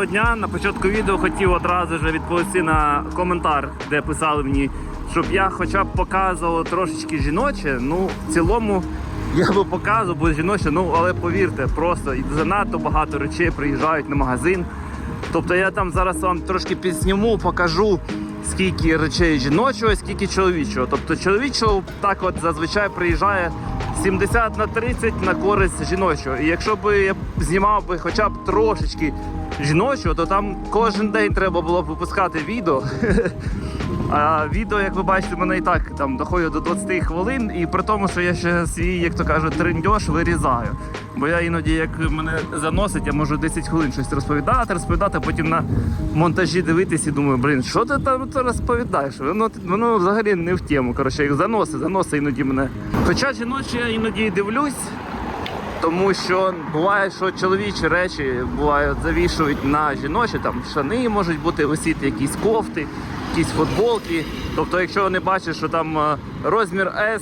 Доброго дня. На початку відео хотів одразу ж відповісти на коментар, де писали мені, щоб я хоча б показував трошечки жіноче. Ну, в цілому я би показував, бо жіноче, ну але повірте, просто занадто багато речей приїжджають на магазин. Тобто я там зараз вам трошки підсніму, покажу, скільки речей жіночого, скільки чоловічого. Тобто чоловічого так от зазвичай приїжджає 70 на 30 на користь жіночого. І якщо б я знімав би хоча б трошечки жіночого, то там кожен день треба було б випускати відео. А відео, як ви бачите, мене і так там доходить до 20 хвилин, і при тому, що я ще свій, як то кажуть, триндьош вирізаю. Бо я іноді, як мене заносить, я можу 10 хвилин щось розповідати, розповідати, а потім на монтажі дивитись і думаю, блін, що ти там розповідаєш? Воно, воно взагалі не в тему. Коротше, як заноси, заноси іноді мене. Хоча жіночі я іноді дивлюсь, тому що буває, що чоловічі речі бувають завішують на жіночі, там штани можуть бути висіти, якісь кофти, якісь футболки. Тобто, якщо вони бачать, що там е, розмір S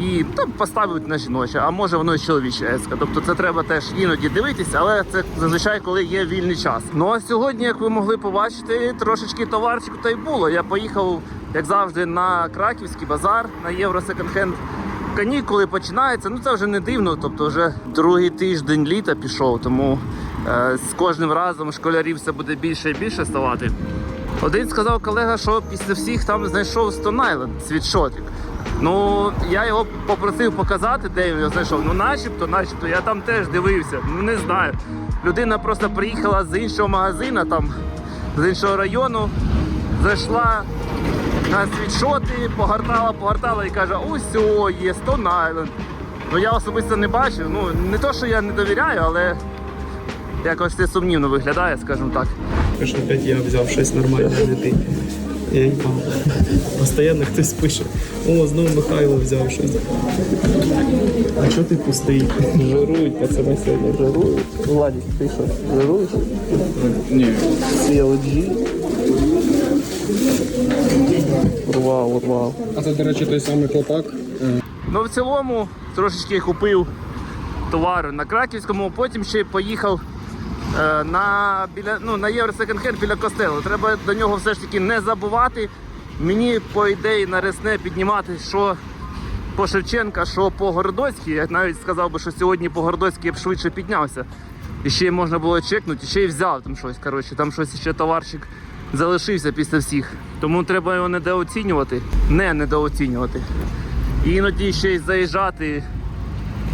і там поставлять на жіноче, а може воно і чоловіче S. Тобто це треба теж іноді дивитися, але це зазвичай коли є вільний час. Ну а сьогодні, як ви могли побачити, трошечки товарчику та й було. Я поїхав, як завжди, на краківський базар на Євро Секонд-хенд канікули починаються. Ну це вже не дивно. Тобто, вже другий тиждень літа пішов, тому е, з кожним разом школярів все буде більше і більше ставати. Один сказав колега, що після всіх там знайшов Island світшотик. Ну, я його попросив показати, де він його знайшов. Ну, начебто, начебто, я там теж дивився. Ну не знаю. Людина просто приїхала з іншого магазину, там, з іншого району, зайшла на світшоти, погортала, погортала і каже, ось о, є Stone Island. Ну я особисто не бачив. Ну, не то, що я не довіряю, але якось це сумнівно виглядає, скажімо так. Що опять я взяв щось нормальне, не ти. Я їм там постійно хтось пише. О, знову Михайло взяв щось. А чого ти пустий? Жирують, пацани сьогодні жирують. Владик, ти що, жируєш? Ні. CLG. Вау, вау. А це, до речі, той самий хлопак. Ну, в цілому трошечки купив товару на Краківському, потім ще поїхав е, на, біля, ну, на Євро Секонд-хенд біля костелу. Треба до нього все ж таки не забувати. Мені, по ідеї, на ресне піднімати, що по Шевченка, що по Городоцькій. Я навіть сказав би, що сьогодні по Городоцькій я б швидше піднявся. І ще можна було чекнути, ще й взяв там щось. Коротше, там щось ще товарчик залишився після всіх. Тому треба його недооцінювати, не недооцінювати. І іноді ще й заїжджати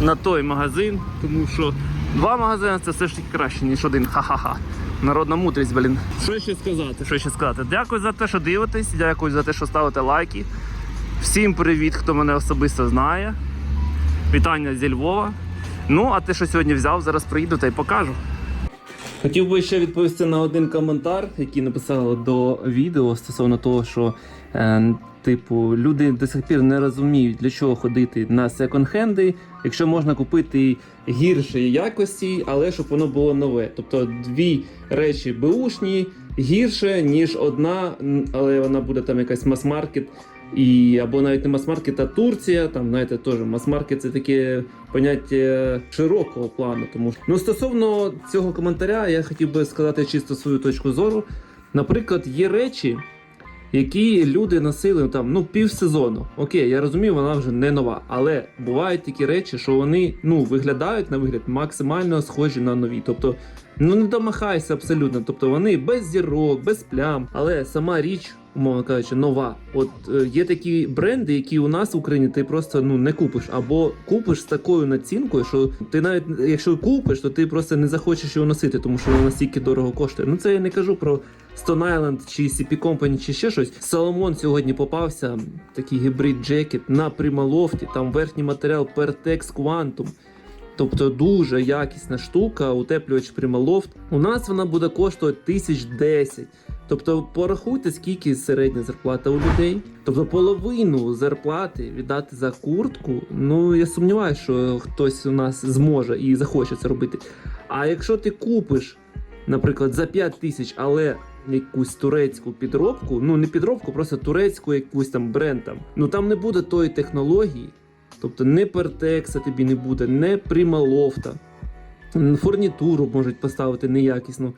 на той магазин, тому що два магазини це все ж таки краще, ніж один. Ха-ха-ха. Народна мудрість, блін. Що ще сказати? Що ще сказати? Дякую за те, що дивитесь, дякую за те, що ставите лайки. Всім привіт, хто мене особисто знає. Вітання зі Львова. Ну, а те, що сьогодні взяв, зараз приїду та й покажу. Хотів би ще відповісти на один коментар, який написали до відео стосовно того, що е, типу люди до сих пір не розуміють, для чого ходити на секонд-хенди, якщо можна купити гіршої якості, але щоб воно було нове. Тобто дві речі беушні гірше, ніж одна, але вона буде там якась мас-маркет. І або навіть не мас-маркет, а Турція. Там знаєте, теж мас-маркет це таке поняття широкого плану. Тому ну стосовно цього коментаря, я хотів би сказати чисто свою точку зору. Наприклад, є речі, які люди носили там ну півсезону. Окей, я розумію, вона вже не нова. Але бувають такі речі, що вони ну виглядають на вигляд максимально схожі на нові. Тобто, ну не домахайся абсолютно. Тобто вони без зірок, без плям, але сама річ. Умовно кажучи, нова. От е, є такі бренди, які у нас в Україні ти просто ну не купиш, або купиш з такою націнкою, що ти навіть якщо купиш, то ти просто не захочеш його носити, тому що воно настільки дорого коштує. Ну це я не кажу про Stone Island чи CP Company чи ще щось. Соломон сьогодні попався, такий гібрид джекет на прималофті, там верхній матеріал Pertex Quantum. Тобто дуже якісна штука, утеплювач Primaloft. У нас вона буде коштувати тисяч десять. Тобто порахуйте, скільки середня зарплата у людей. Тобто половину зарплати віддати за куртку. Ну я сумніваюся, що хтось у нас зможе і захоче це робити. А якщо ти купиш, наприклад, за 5 тисяч, але якусь турецьку підробку, ну не підробку, просто турецьку якусь там бренд там, ну там не буде тої технології. Тобто не Пертекса тобі не буде, не Прималофта. фурнітуру можуть поставити неякісну.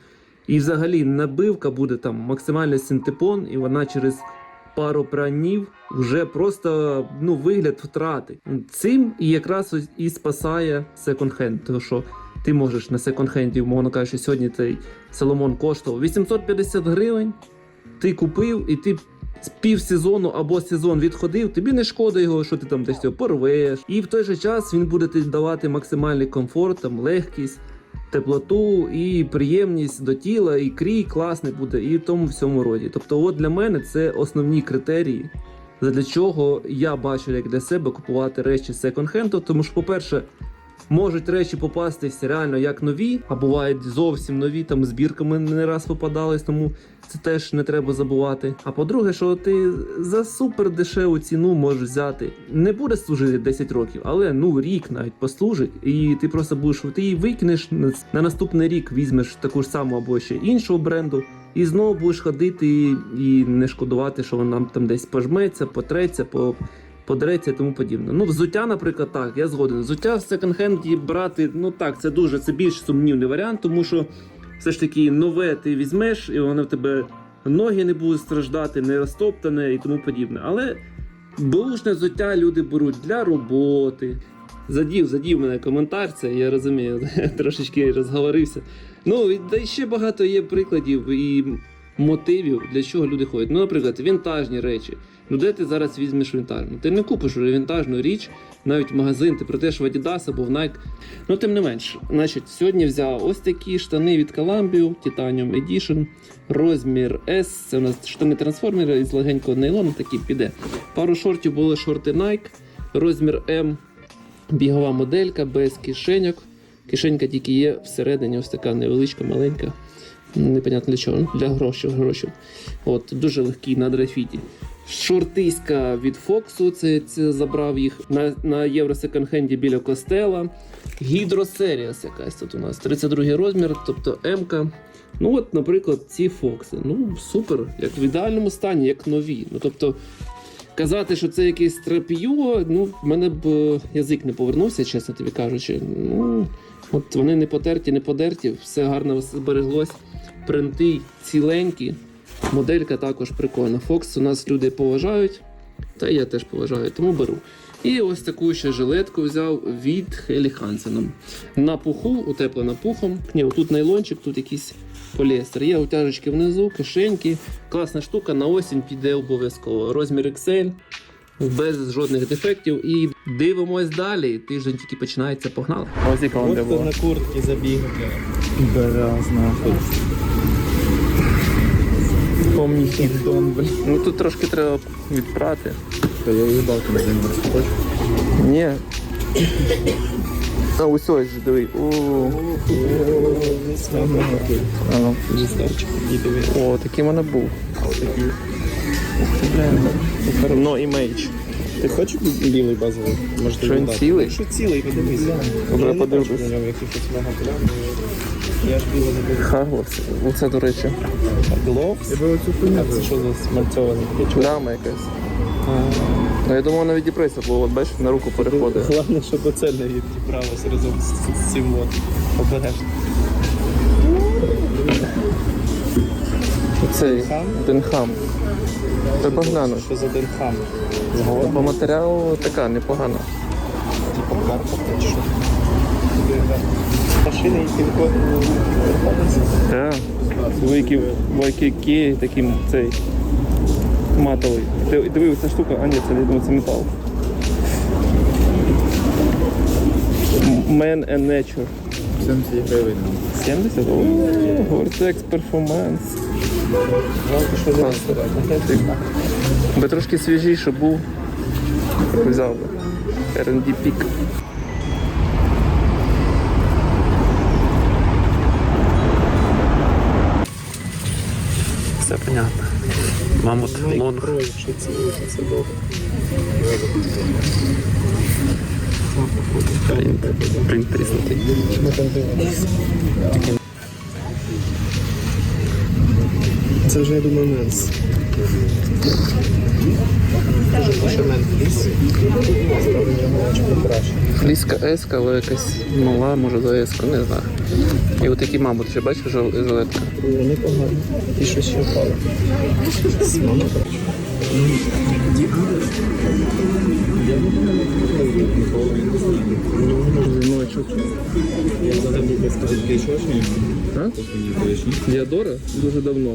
І взагалі набивка буде там максимально синтепон, і вона через пару пранів вже просто ну, вигляд втрати. Цим і якраз і спасає секонд-хенд, тому що ти можеш на секонд-хенді, умовно кажучи, сьогодні цей Соломон коштував 850 гривень. Ти купив і ти з півсезону або сезон відходив, тобі не шкода його, що ти там десь його порвеш. І в той же час він буде тобі давати максимальний комфорт, там, легкість, теплоту і приємність до тіла, і крій класний буде, і в тому всьому роді. Тобто, от для мене це основні критерії, для чого я бачу як для себе купувати речі секонд-хенду, тому що, по-перше, Можуть речі попастись реально як нові, а бувають зовсім нові, там збірками не раз попадались, тому це теж не треба забувати. А по-друге, що ти за супер дешеву ціну можеш взяти. Не буде служити 10 років, але ну рік навіть послужить, і ти просто будеш ти її викинеш на, на наступний рік, візьмеш таку ж саму або ще іншого бренду. І знову будеш ходити і не шкодувати, що вона там десь пожметься, потреться, по, подереться і тому подібне. Ну, взуття, наприклад, так, я згоден. Взуття в секонд-хенді брати, ну так, це дуже це більш сумнівний варіант, тому що все ж таки нове ти візьмеш, і воно в тебе ноги не будуть страждати, не розтоптане і тому подібне. Але бушне взуття люди беруть для роботи. Задів, задів мене коментар, це я розумію, трошечки розговорився. Ну, і- ще багато є прикладів і мотивів, для чого люди ходять. Ну, наприклад, вінтажні речі. Ну, де ти зараз візьмеш вінтажну? Ти не купиш вінтажну річ, навіть магазин, ти прийдеш в Adidas або в Nike. Ну, тим не менш, значить, сьогодні взяв ось такі штани від Columbia, Titanium Edition, розмір S. Це у нас штани трансформери із легенького нейлону, такі піде. Пару шортів були шорти Nike, розмір M, бігова моделька без кишеньок. Кишенька тільки є всередині, ось така невеличка, маленька. Непонятно для чого, для грошей. грошей. От, дуже легкий на драфіті. Шортиська від Фоксу, це, це забрав їх на, на Євро секонд-хенді біля костела. Гідросеріас якась тут у нас. 32 розмір, тобто М-ка. Ну от, наприклад, ці Фокси. Ну, супер, як в ідеальному стані, як нові. Ну, тобто, казати, що це якийсь трап'ю, ну, в мене б е, язик не повернувся, чесно тобі кажучи. Ну, от вони не потерті, не подерті, все гарно збереглось. Принти ціленькі. Моделька також прикольна. Фокс у нас люди поважають, та я теж поважаю, тому беру. І ось таку ще жилетку взяв від Хелі Хансеном. На пуху, утеплена пухом. Ні, тут нейлончик, тут якийсь поліестер. Є утяжечки внизу, кишеньки. Класна штука, на осінь піде обов'язково. Розмір XL, без жодних дефектів. І дивимось далі. Тиждень тільки починається, погнали. Ось яка на куртки забігати. Берез, нахуй. Дон, блін. Ну тут трошки треба відпрати. Та я їбав на день розкопач. Ні. А ось ось диви. О, о, такий в мене був. Ну No image. Ти хочеш білий базовий? Може, Що він цілий? Що цілий, подивись. Добре, Я не подивлюсь. на ньому якихось мега плям. Я ж біло не буду. Хагловс. Оце, до речі, Гловс? Я би оцю А це що за смальцьований? пляма якась. Ну я думав навіть депресія, бо от бачиш, на руку переходить. Головне, щоб оце не відібралося разом з, з цим от. Обережно. Оцей Денхам? Денхам. Треба глянути. Що за денхам? По матеріалу така непогана. Типа Карпата чи що? Машини, які виходять. Так. Великі бойки такі цей матовий. Диви, ця штука, а ні, це я думаю, це метал. Man and Nature. 70 гривень. 70? О, Vortex Performance. Би трошки свіжіше був. Взяв би. R&D Peak. Все понятно. Мамут лонг. Принт, принт тріснутий. Це вже, я думаю, менс. Фліска S, але якась мала, може за S, не знаю. І от такі, мабуть, ще бачиш жил- жилетка. Вони погані. І що ще впало? Я що. Діадора? Дуже давно.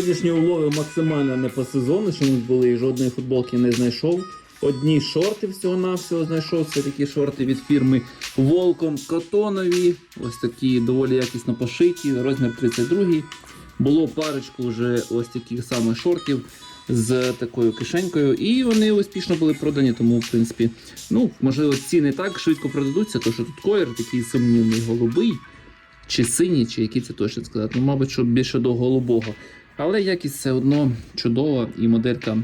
Сьогоднішні улови максимально не по сезону, що ми були і жодної футболки не знайшов. Одні шорти всього-навсього знайшов. Це такі шорти від фірми Волком Котонові. Ось такі доволі якісно пошиті, розмір 32. Було парочку вже ось таких самих шортів з такою кишенькою, і вони успішно були продані. Тому, в принципі, ну можливо, ці так швидко продадуться, тому що тут колір такий сумнівний голубий, чи синій, чи який це точно сказати. Ну, мабуть, що більше до голубого. Але якість все одно чудова і моделька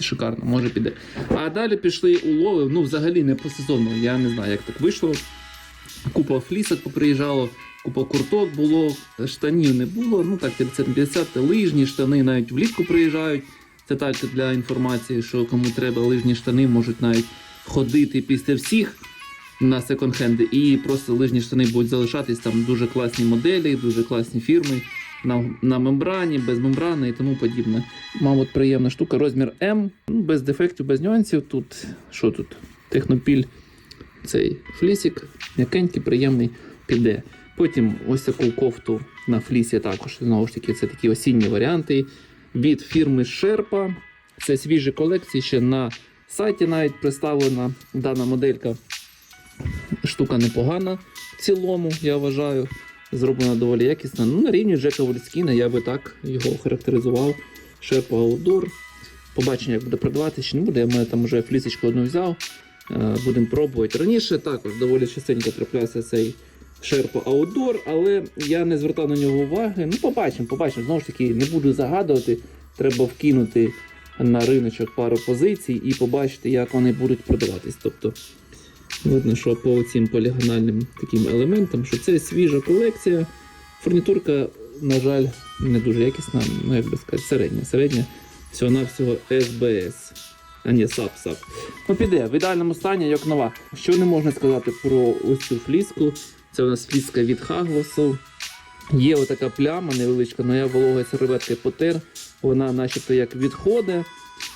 шикарна, може піде. А далі пішли улови, ну взагалі не по сезону. Я не знаю, як так вийшло. Купа флісок поприїжджало, купа курток було, штанів не було. Ну так, 50 на 50 лижні штани навіть влітку приїжджають. Це так для інформації, що кому треба лижні штани, можуть навіть ходити після всіх на секонд-хенди, і просто лижні штани будуть залишатись там дуже класні моделі, дуже класні фірми на, на мембрані, без мембрани і тому подібне. Мабуть, приємна штука. Розмір М, ну, без дефектів, без нюансів. Тут що тут? Технопіль, цей флісик, м'якенький, приємний, піде. Потім ось таку кофту на флісі також. Знову ж таки, це такі осінні варіанти від фірми Sherpa. Це свіжі колекції, ще на сайті навіть представлена дана моделька. Штука непогана в цілому, я вважаю. Зроблена доволі якісно. Ну, на рівні Джека Вольскіна я би так його характеризував. Sherpa Outdoor. Побачення, як буде продавати, чи не буде. Я мене там вже флісочку одну взяв. Е, Будемо пробувати. Раніше також доволі частенько траплявся цей Sherpa Outdoor, але я не звертав на нього уваги. Ну, побачимо, побачимо. Знову ж таки, не буду загадувати. Треба вкинути на риночок пару позицій і побачити, як вони будуть продаватись. Тобто, видно, що по цим полігональним таким елементам, що це свіжа колекція. Фурнітурка, на жаль, не дуже якісна, ну як би сказати, середня. Середня всього-навсього SBS. А ні, SAP. Ну піде, в ідеальному стані, як нова. Що не можна сказати про ось цю фліску? Це у нас фліска від Хаглосу. Є отака пляма невеличка, але я вологою серветкою потер. Вона начебто як відходить.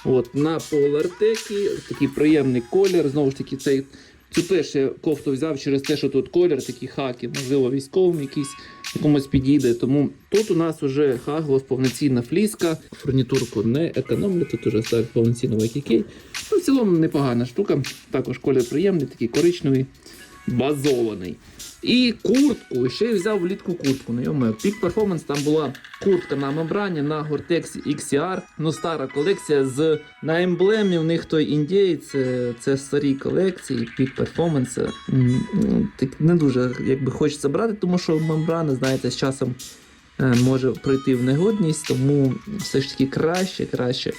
От, на полартекі, такий приємний колір. Знову ж таки, цей, теж я кофту взяв через те, що тут колір, такі хаки, можливо, військовим якийсь якомусь підійде. Тому тут у нас вже хаглос, повноцінна фліска. Фурнітурку не економлю, тут уже ставить повноцінно кікей. Ну, в цілому непогана штука. Також колір приємний, такий коричневий, базований. І куртку, ще й взяв влітку куртку. Ну, йоме, Peak Performance, там була куртка на мембрані на Gore-Tex XCR. Ну, стара колекція з на емблемі. В них той індієць, це, це старі колекції, Performance. М, ну, Так не дуже якби хочеться брати, тому що мембрана, знаєте, з часом е, може прийти в негодність, тому все ж таки краще, краще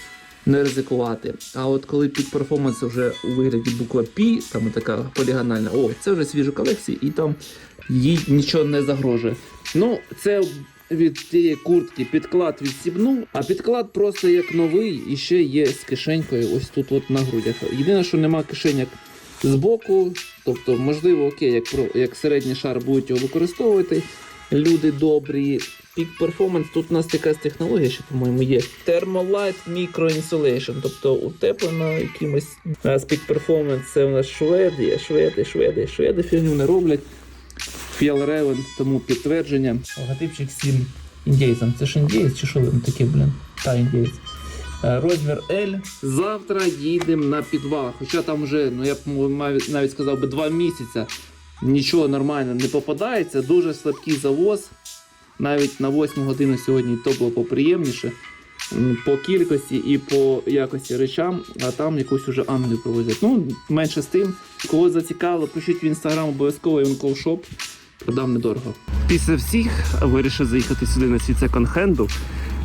не ризикувати. А от коли під перформанс вже у вигляді буква P, там така полігональна, о, це вже свіжі колекції, і там їй нічого не загрожує. Ну, це від цієї куртки підклад відсібнув, а підклад просто як новий і ще є з кишенькою ось тут от на грудях. Єдине, що нема кишеняк збоку, тобто, можливо, окей, як, як середній шар будуть його використовувати. Люди добрі. Peak Performance, тут у нас якась технологія, що, по-моєму, є. Thermolight Micro Insulation, тобто утеплена якимось а, Peak Performance, це у нас Шведія, Шведи, Шведи, Шведи фігню не роблять. Fjallraven, тому підтвердження. Логотипчик 7 індійцям. Це ж індієць чи що він таке, блін? Та індієць. Е, Розмір L. Завтра їдемо на підвал. Хоча там вже, ну я б навіть сказав би два місяці. Нічого нормально не попадається. Дуже слабкий завоз. Навіть на 8 годину сьогодні то було поприємніше. По кількості і по якості речам, а там якусь уже Англію привозять. Ну, менше з тим. Кого зацікавило, пишіть в інстаграм обов'язково Шоп. Продам недорого. Після всіх вирішив заїхати сюди на свій секонд-хенду.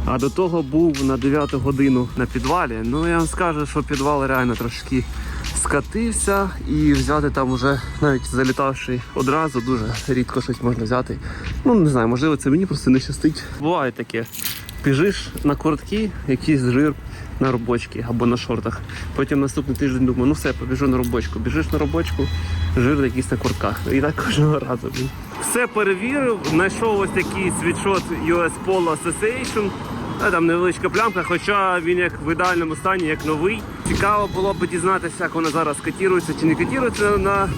А до того був на 9 годину на підвалі. Ну я вам скажу, що підвал реально трошки скатився і взяти там уже, навіть залітавши одразу, дуже рідко щось можна взяти. Ну не знаю, можливо, це мені просто не щастить. Буває таке. Біжиш на кортки, якийсь жир на робочки або на шортах. Потім наступний тиждень думаю, ну все, побіжу на робочку. Біжиш на робочку, жир якийсь на куртках. І так кожного разу. Все перевірив, знайшов ось такий світшот US Polo Association. А, Там невеличка плямка, хоча він як в ідеальному стані, як новий. Цікаво було б дізнатися, як вона зараз котірується чи не котірується на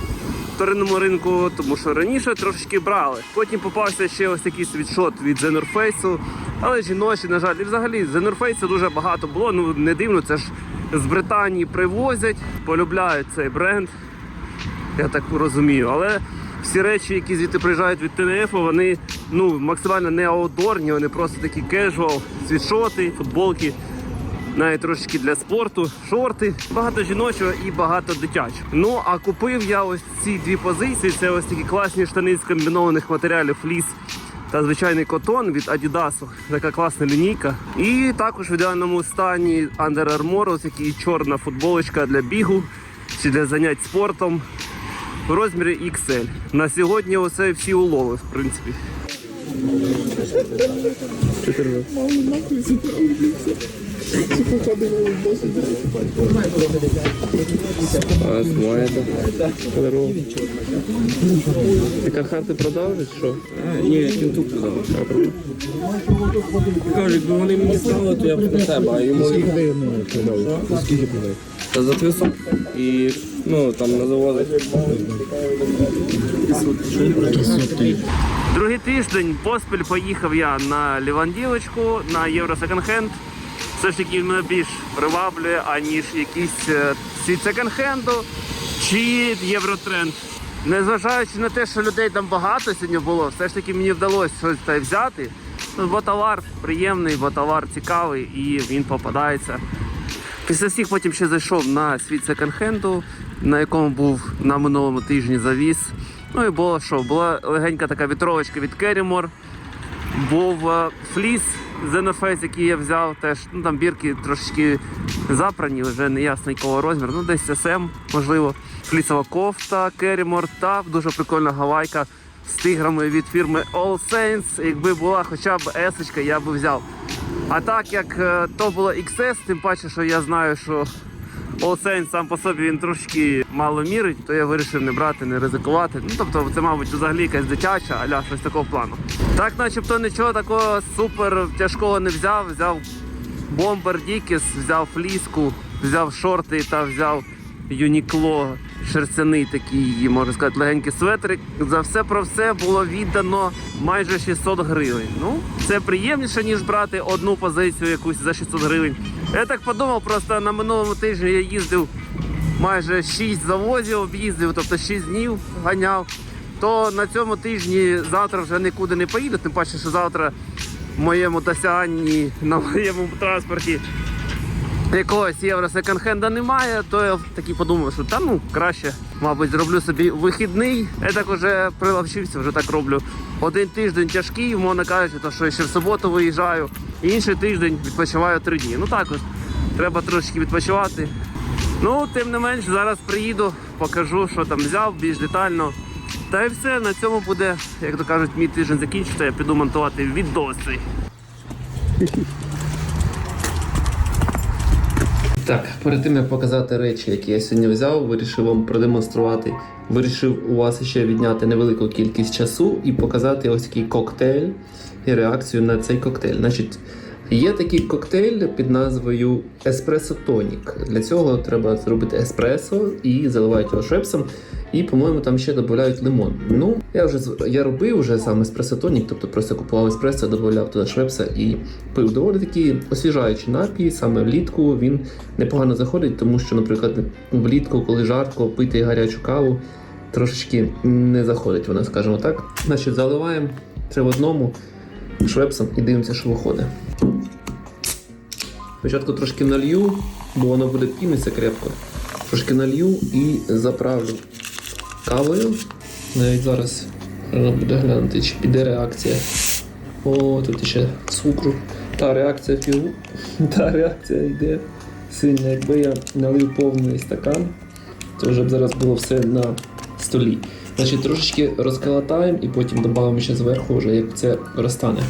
вторинному ринку, тому що раніше трошечки брали. Потім попався ще ось такий світшот від Face, але жіночі, на жаль, і взагалі Face дуже багато було. Ну не дивно, це ж з Британії привозять, полюбляють цей бренд. Я так розумію. Але всі речі, які звідти приїжджають від ТНФ, вони ну, максимально не аутдорні, вони просто такі кежуал, світшоти, футболки, навіть трошечки для спорту, шорти, багато жіночого і багато дитячого. Ну а купив я ось ці дві позиції. Це ось такі класні штани з комбінованих матеріалів фліс. Та звичайний котон від Adidas, така класна лінійка. І також в ідеальному стані Under Armour, ось такий чорна футболочка для бігу чи для занять спортом в розмірі XL. На сьогодні оце всі улови, в принципі. Ти кархати продав що? Ні, кінту продав. Кажуть, якби вони мені стали, то я б на себе, а йому Скільки продав? та за 300 і ну там на заводах. Другий тиждень поспіль поїхав я на Лівандівочку, на Євро Секонд-хенд. Все ж таки мене більш приваблює, аніж якийсь е, світ секонд-хенду чи Євротренд. Незважаючи на те, що людей там багато сьогодні було, все ж таки мені вдалося щось та взяти. Ну, бо товар приємний, бо товар цікавий і він попадається. Після всіх потім ще зайшов на світ секонд-хенду, на якому був на минулому тижні завіс. Ну і було що? Була легенька така вітровочка від Керімор. Був е, фліс The Face, який я взяв, теж ну там бірки трошечки запрані, вже не ясно якого розміру. Ну десь SM, можливо. Флісова кофта Керімор та дуже прикольна гавайка з тиграми від фірми All Saints. Якби була хоча б S, я би взяв. А так як е, то було XS, тим паче, що я знаю, що All сам по собі він трошки мало мірить, то я вирішив не брати, не ризикувати. Ну тобто це, мабуть, взагалі якась дитяча, аля щось такого плану. Так, начебто нічого такого супер тяжкого не взяв. Взяв бомбер Дікіс, взяв фліску, взяв шорти та взяв Юнікло, шерстяний такий, можна сказати, легенький светрик. За все про все було віддано майже 600 гривень. Ну, це приємніше, ніж брати одну позицію якусь за 600 гривень. Я так подумав, просто на минулому тижні я їздив майже 6 завозів, об'їздив, тобто 6 днів ганяв. То на цьому тижні завтра вже нікуди не поїду, тим паче, що завтра в моєму досяганні на моєму транспорті якогось євро секонд-хенда немає, то я такий подумав, що та ну краще, мабуть, зроблю собі вихідний. Я так уже прилавчився, вже так роблю. Один тиждень тяжкий, мовно кажучи, то що ще в суботу виїжджаю, і інший тиждень відпочиваю три дні. Ну так от, треба трошки відпочивати. Ну, тим не менш, зараз приїду, покажу, що там взяв більш детально. Та й все, на цьому буде, як то кажуть, мій тиждень закінчиться, я піду монтувати відоси. Так, перед тим як показати речі, які я сьогодні взяв, вирішив вам продемонструвати. Вирішив у вас ще відняти невелику кількість часу і показати ось такий коктейль і реакцію на цей коктейль. Значить, є такий коктейль під назвою Еспресо Тонік. Для цього треба зробити еспресо і заливають його швепсом. І, по-моєму, там ще додають лимон. Ну, я вже я робив вже сам еспресо тонік, тобто просто купував еспресо, додавав туди швепса і пив. Доволі такий освіжаючий напій, саме влітку він непогано заходить, тому що, наприклад, влітку, коли жарко, пити гарячу каву трошечки не заходить вона, скажімо так. Значить, заливаємо три в одному швепсом і дивимося, що виходить. Спочатку трошки налью, бо воно буде пінитися крепко. Трошки налью і заправлю кавою. Навіть зараз треба буде глянути, чи піде реакція. О, тут ще цукру. Та реакція фігу. Та реакція йде сильна. Якби я налив повний стакан, Це вже б зараз було все на столі. Значить, трошечки розколотаємо і потім додамо ще зверху, вже як це розтане.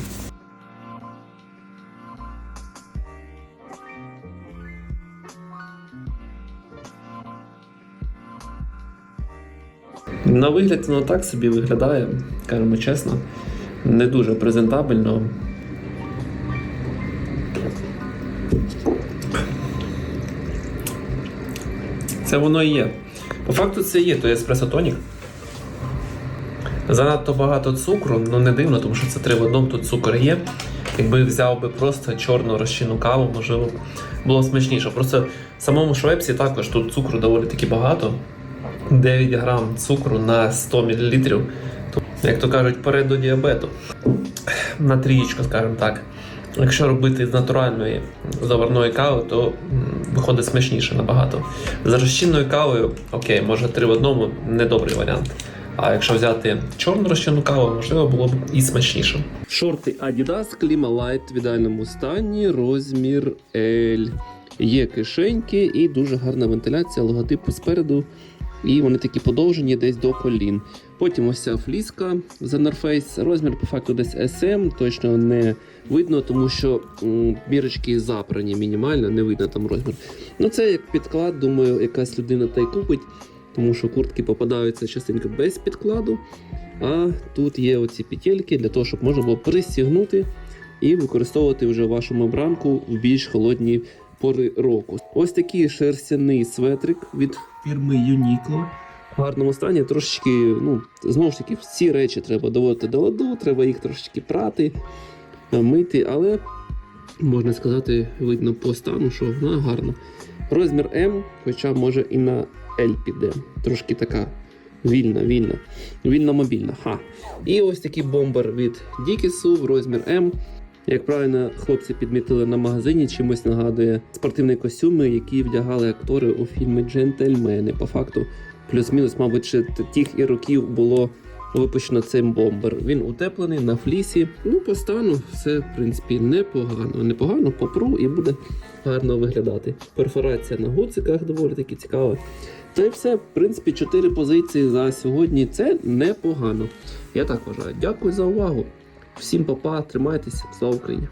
На вигляд воно так собі виглядає, скажімо чесно. Не дуже презентабельно. Це воно і є. По факту це є, то еспресо тонік. Занадто багато цукру, ну не дивно, тому що це три в одному, тут цукор є. Якби взяв би просто чорну розчинну каву, можливо, було смачніше. Просто в самому швепсі також тут цукру доволі таки багато. 9 грам цукру на 100 мл. Як то кажуть, перед до діабету. На трієчку, скажімо так. Якщо робити з натуральної заварної кави, то виходить смачніше набагато. З розчинною кавою, окей, може три в одному недобрий варіант. А якщо взяти чорну розчинну каву, можливо, було б і смачніше. Шорти Adidas Clima Light в ідеальному стані, розмір L. Є кишеньки і дуже гарна вентиляція логотипу спереду. І вони такі подовжені десь до колін. Потім ось ця фліска за North Face. Розмір по факту десь SM, точно не видно, тому що м, бірочки запрані мінімально, не видно там розмір. Ну це як підклад, думаю, якась людина та й купить, тому що куртки попадаються частенько без підкладу. А тут є оці петельки для того, щоб можна було пристігнути і використовувати вже вашу мембранку в більш холодні пори року. Ось такий шерстяний светрик від фірми Uniqlo. В гарному стані трошечки, ну, знову ж таки, всі речі треба доводити до ладу, треба їх трошечки прати, е, мити, але можна сказати, видно по стану, що вона гарна. Розмір М, хоча може і на L піде. Трошки така вільна, вільна, вільна мобільна. Ха. І ось такий бомбер від Дікісу в розмір М. Як правильно хлопці підмітили на магазині, чимось нагадує спортивні костюми, які вдягали актори у фільмі Джентльмени. По факту, плюс-мінус, мабуть, ще тих і років було випущено цей бомбер. Він утеплений на флісі. Ну, по стану все, в принципі, непогано. Непогано попру і буде гарно виглядати. Перфорація на гуциках доволі таки цікава. Та й все, в принципі, чотири позиції за сьогодні. Це непогано. Я так вважаю. Дякую за увагу. Всім па-па, тримайтеся, слава Україні!